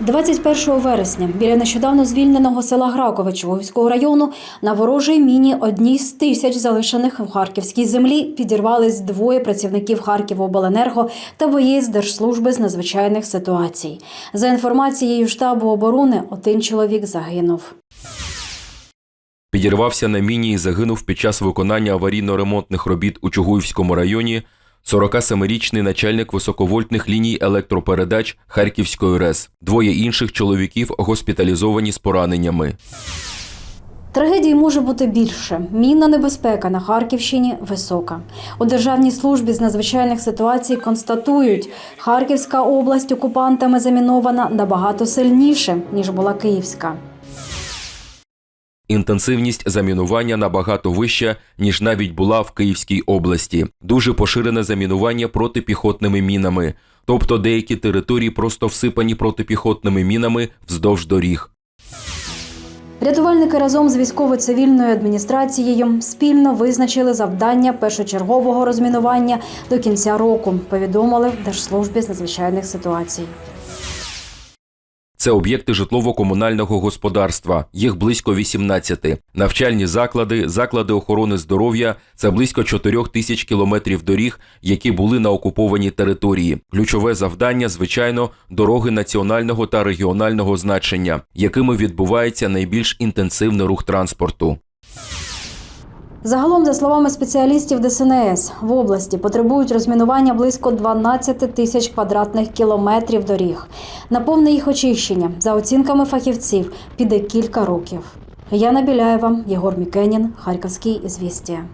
21 вересня біля нещодавно звільненого села Гракович Вовського району на ворожій міні одній з тисяч залишених у харківській землі підірвались двоє працівників Харківобленерго та боєць Держслужби з надзвичайних ситуацій. За інформацією штабу оборони, один чоловік загинув. Підірвався на міні і загинув під час виконання аварійно-ремонтних робіт у Чугуївському районі 47-річний начальник високовольтних ліній електропередач Харківської РЕС. Двоє інших чоловіків госпіталізовані з пораненнями. Трагедій може бути більше. Мінна небезпека на Харківщині висока. У Державній службі з надзвичайних ситуацій констатують, Харківська область окупантами замінована набагато сильніше, ніж була Київська. Інтенсивність замінування набагато вища, ніж навіть була в Київській області. Дуже поширене замінування протипіхотними мінами, тобто деякі території просто всипані протипіхотними мінами вздовж доріг. Рятувальники разом з військово-цивільною адміністрацією спільно визначили завдання першочергового розмінування до кінця року. Повідомили в Держслужбі з надзвичайних ситуацій. Це об'єкти житлово-комунального господарства. Їх близько 18. Навчальні заклади, заклади охорони здоров'я це близько 4 тисяч кілометрів доріг, які були на окупованій території. Ключове завдання, звичайно, дороги національного та регіонального значення, якими відбувається найбільш інтенсивний рух транспорту. Загалом, за словами спеціалістів ДСНС, в області потребують розмінування близько 12 тисяч квадратних кілометрів доріг. На повне їх очищення, за оцінками фахівців, піде кілька років. Яна Біляєва, Єгор Мікенін, Харківський ізвістія.